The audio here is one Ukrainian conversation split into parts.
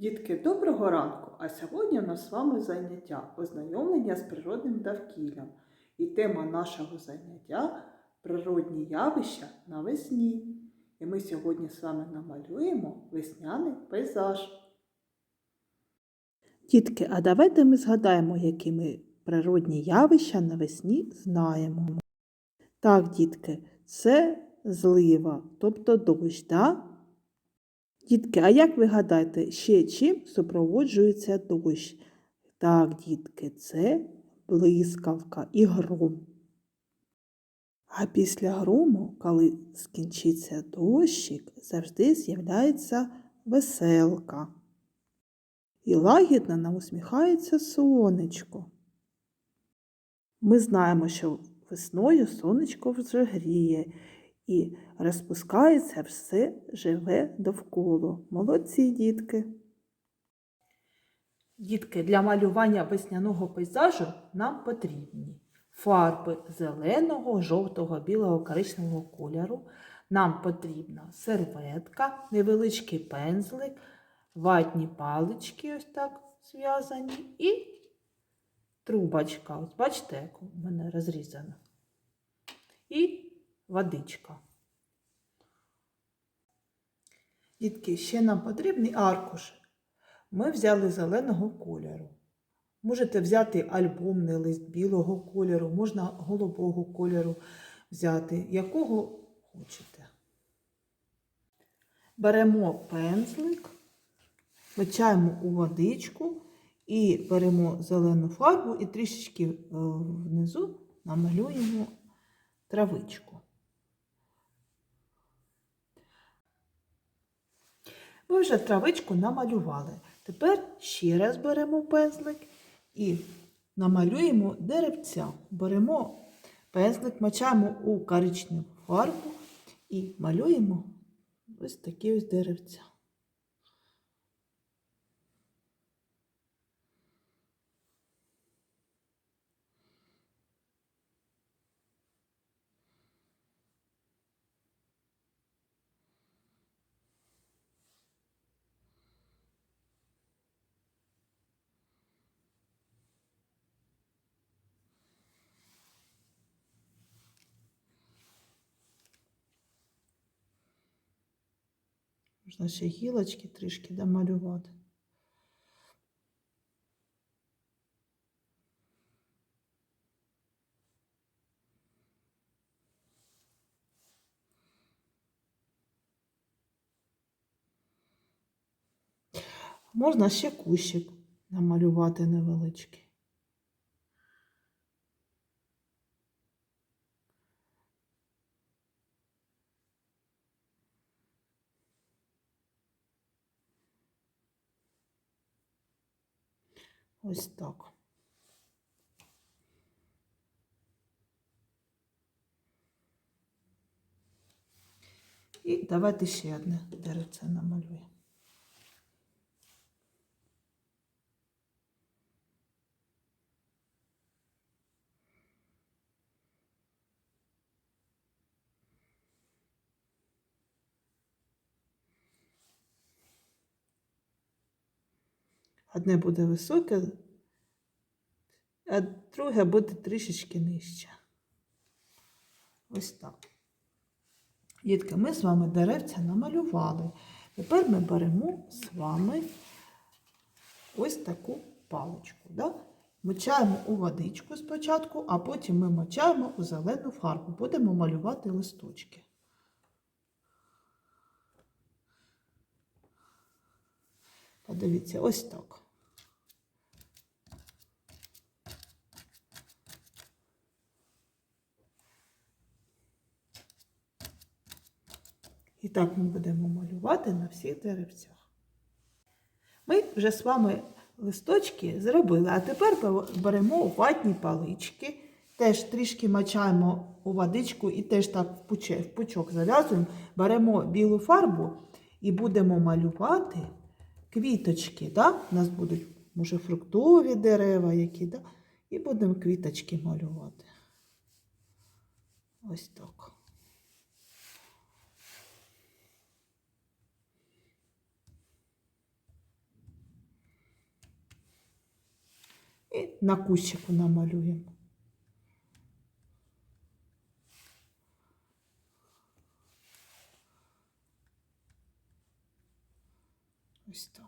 Дітки, доброго ранку! А сьогодні у нас з вами заняття ознайомлення з природним довкіллям. І тема нашого заняття природні явища навесні. І ми сьогодні з вами намалюємо весняний пейзаж. Дітки, а давайте ми згадаємо, які ми природні явища навесні знаємо. Так, дітки, це злива, тобто дощ, да? Дітки, а як ви гадаєте, ще чим супроводжується дощ? Так, дітки, це блискавка і гром. А після грому, коли скінчиться дощик, завжди з'являється веселка. І лагідно нам усміхається сонечко. Ми знаємо, що весною сонечко вже гріє і розпускається все живе довкола. Молодці дітки. Дітки, для малювання весняного пейзажу нам потрібні фарби зеленого, жовтого, білого, коричневого кольору. Нам потрібна серветка, невеличкий пензлик, ватні палички, ось так зв'язані, і трубочка. Ось бачите, як у мене розрізана. І водичка. Дітки, ще нам потрібний аркуш. Ми взяли зеленого кольору. Можете взяти альбомний лист білого кольору, можна голубого кольору взяти, якого хочете. Беремо пензлик, мочаємо у водичку і беремо зелену фарбу і трішечки е, внизу намалюємо травичку. Ми вже травичку намалювали. Тепер ще раз беремо пензлик і намалюємо деревця. Беремо пензлик, мочаємо у коричневу фарбу і малюємо ось такі ось деревця. Можна ще гілочки трішки домалювати. Можна ще кущик намалювати невеличкий. Ось так. І давайте ще одне деревце намалюємо. Одне буде високе, а друге буде трішечки нижче. Ось так. Дітки, ми з вами деревця намалювали. Тепер ми беремо з вами ось таку паличку. Да? Мочаємо у водичку спочатку, а потім ми мочаємо у зелену фарбу. Будемо малювати листочки. Подивіться, ось так. І так ми будемо малювати на всіх деревцях. Ми вже з вами листочки зробили, а тепер беремо ватні палички, теж трішки мачаємо у водичку і теж так в пучок, зав'язуємо, беремо білу фарбу і будемо малювати квіточки. Да? У нас будуть, може, фруктові дерева, які, да? і будемо квіточки малювати. Ось так. І на кущику намалюємо. Ось так.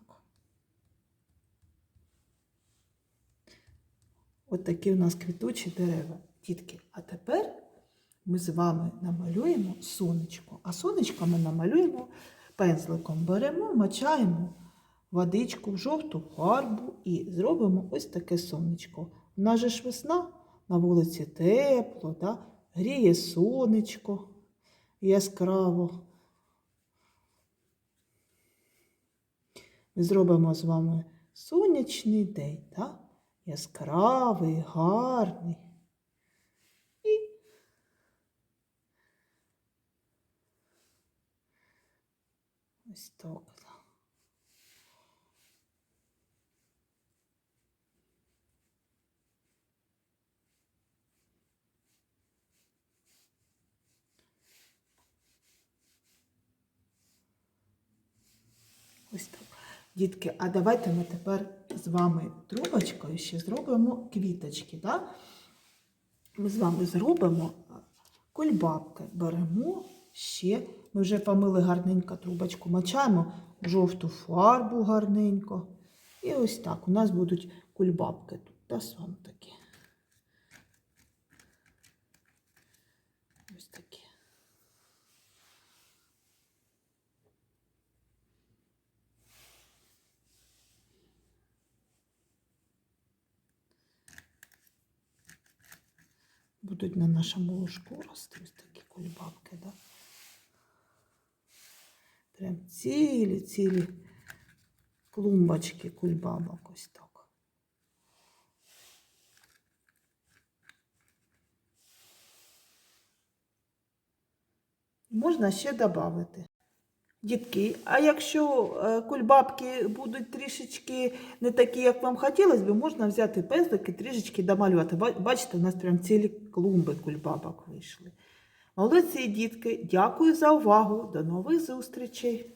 От такі у нас квітучі дерева, дітки. А тепер ми з вами намалюємо сонечко. А сонечко ми намалюємо пензликом. Беремо, мачаємо водичку в жовту фарбу і зробимо ось таке сонечко. У нас же ж весна, на вулиці тепло, да? гріє сонечко яскраво. Ми зробимо з вами сонячний день, так? яскравий, гарний. Ось так. Ось так. Дітки, а давайте ми тепер з вами трубочкою ще зробимо квіточки. Да? Ми з вами зробимо кульбабки. Беремо ще, ми вже помили гарненько трубочку, мочаємо жовту фарбу гарненько. І ось так. У нас будуть кульбабки тут. Та сон такі. Ось такі. Будуть на нашому ложку рости ось такі кульбабки, да? Прям цілі, цілі клумбочки кульбабок ось так. Можна ще додати. Дітки, а якщо е, кульбабки будуть трішечки не такі, як вам хотілося б, можна взяти пензлик і трішечки домалювати. Бачите, у нас прям цілі клумби кульбабок вийшли. Молодці, дітки, дякую за увагу. До нових зустрічей!